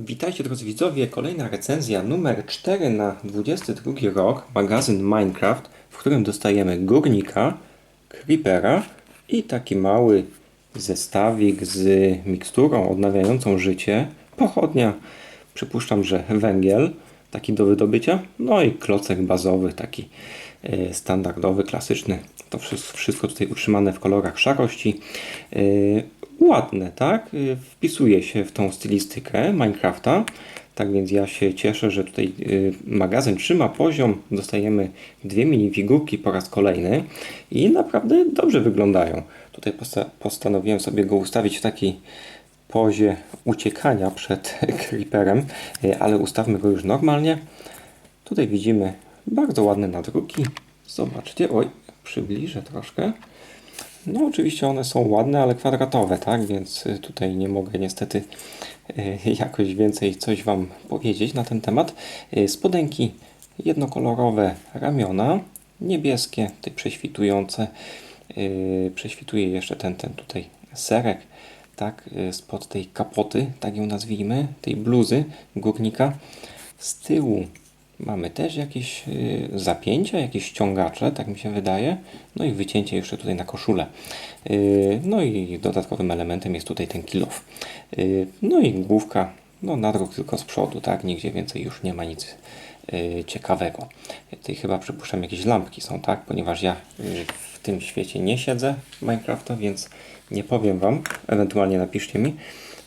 Witajcie drodzy widzowie, kolejna recenzja numer 4 na 22 rok, magazyn Minecraft, w którym dostajemy górnika, creepera i taki mały zestawik z miksturą odnawiającą życie, pochodnia, przypuszczam, że węgiel, taki do wydobycia, no i klocek bazowy, taki e, standardowy, klasyczny. To wszy- wszystko tutaj utrzymane w kolorach szarości. E, Ładne, tak? E, Wpisuje się w tą stylistykę Minecrafta. Tak więc ja się cieszę, że tutaj magazyn trzyma poziom. Dostajemy dwie minifigurki po raz kolejny i naprawdę dobrze wyglądają. Tutaj posta- postanowiłem sobie go ustawić w takiej pozie uciekania przed creeperem, e, ale ustawmy go już normalnie. Tutaj widzimy bardzo ładne nadruki. Zobaczcie, oj, przybliżę troszkę. No oczywiście one są ładne, ale kwadratowe, tak? Więc y, tutaj nie mogę niestety y, jakoś więcej coś Wam powiedzieć na ten temat. Spodenki jednokolorowe ramiona, niebieskie, te prześwitujące. Prześwituje jeszcze ten, ten tutaj serek, tak? y, Spod tej kapoty, tak ją nazwijmy, tej bluzy górnika. Z tyłu Mamy też jakieś y, zapięcia, jakieś ściągacze, tak mi się wydaje. No i wycięcie jeszcze tutaj na koszulę. Y, no i dodatkowym elementem jest tutaj ten kilof. No i główka, no nadruk tylko z przodu, tak? Nigdzie więcej już nie ma nic ciekawego. Tutaj chyba przypuszczam jakieś lampki są, tak? Ponieważ ja y, w tym świecie nie siedzę Minecrafta, więc nie powiem Wam. Ewentualnie napiszcie mi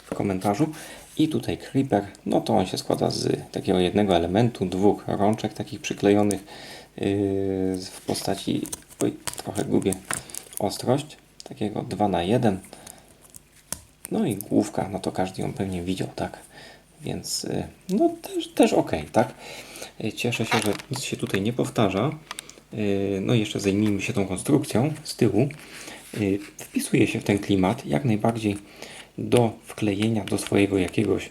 w komentarzu. I tutaj creeper, no to on się składa z takiego jednego elementu, dwóch rączek takich przyklejonych yy, w postaci, oj, trochę gubię ostrość, takiego 2 na 1 No i główka, no to każdy ją pewnie widział, tak? Więc yy, no też, też ok, tak? Yy, Cieszę się, że nic się tutaj nie powtarza. Yy, No jeszcze zajmijmy się tą konstrukcją z tyłu. Wpisuje się w ten klimat jak najbardziej do wklejenia do swojego jakiegoś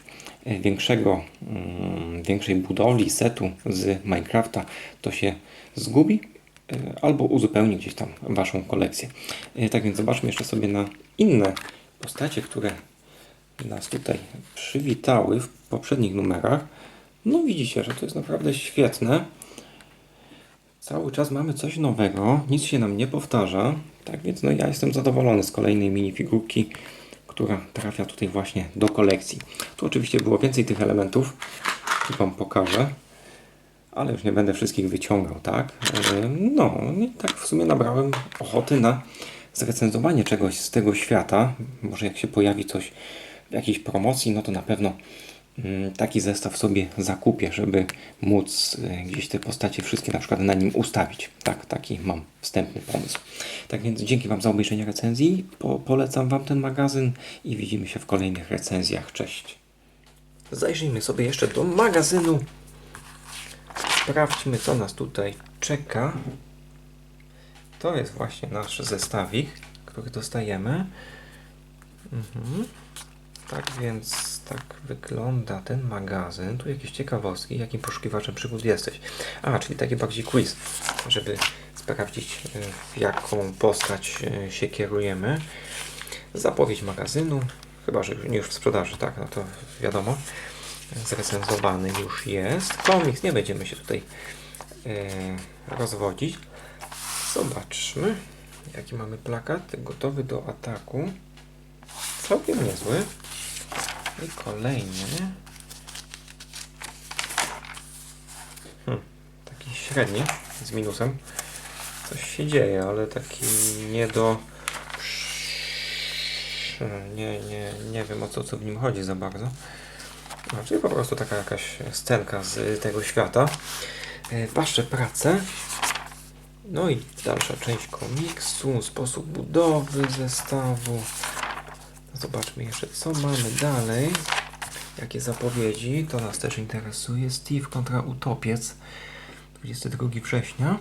większego, mm, większej budowli, setu z Minecrafta, to się zgubi albo uzupełni gdzieś tam Waszą kolekcję. Tak więc zobaczmy jeszcze sobie na inne postacie, które nas tutaj przywitały w poprzednich numerach. No widzicie, że to jest naprawdę świetne. Cały czas mamy coś nowego, nic się nam nie powtarza. Tak więc no, ja jestem zadowolony z kolejnej minifigurki, która trafia tutaj właśnie do kolekcji. Tu oczywiście było więcej tych elementów, tu Wam pokażę, ale już nie będę wszystkich wyciągał, tak? E, No, i tak w sumie nabrałem ochoty na zrecenzowanie czegoś z tego świata. Może jak się pojawi coś jakiejś promocji, no to na pewno mm, taki zestaw sobie zakupię, żeby móc e, gdzieś te postacie wszystkie na przykład na nim ustawić. Tak, taki mam wstępny pomysł. Tak więc dzięki Wam za obejrzenie recenzji. Po, polecam Wam ten magazyn i widzimy się w kolejnych recenzjach. Cześć. Zajrzyjmy sobie jeszcze do magazynu. Sprawdźmy, co nas tutaj czeka. To jest właśnie nasz zestawik, który dostajemy. Mhm. Tak więc tak wygląda ten magazyn. Tu jakieś ciekawostki, jakim poszukiwaczem przygód jesteś. A, czyli taki bardziej quiz, żeby sprawdzić w jaką postać e, się kierujemy. Zapowiedź magazynu, chyba że już w sprzedaży, tak, no to wiadomo. Zrecenzowany już jest. Komiks, nie będziemy się tutaj e, rozwodzić. Zobaczmy, jaki mamy plakat. Gotowy do ataku. Całkiem niezły. I kolejny. Hmm, taki średni, z minusem. Coś się dzieje, ale taki nie do... Nie, nie, nie wiem o co, co w nim chodzi za bardzo. No, czyli po prostu taka jakaś scenka z tego świata. E, Wasze prace. No i dalsza część komiksu, sposób budowy zestawu. Zobaczmy jeszcze, co mamy dalej. Jakie zapowiedzi, to nas też interesuje. Steve kontra Utopiec, 22 września,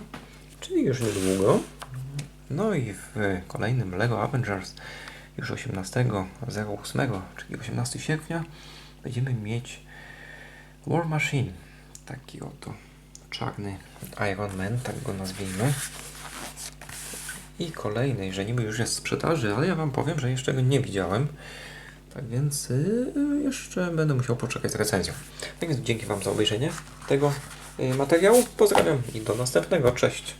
czyli już niedługo. No i w kolejnym LEGO Avengers, już 18.08, czyli 18 sierpnia, będziemy mieć War Machine. Taki oto czarny Iron Man, tak go nazwijmy. I kolejny, że niby już jest w sprzedaży, ale ja Wam powiem, że jeszcze go nie widziałem. Tak więc y, jeszcze będę musiał poczekać z recenzją. Tak więc dzięki Wam za obejrzenie tego y, materiału. Pozdrawiam i do następnego. Cześć.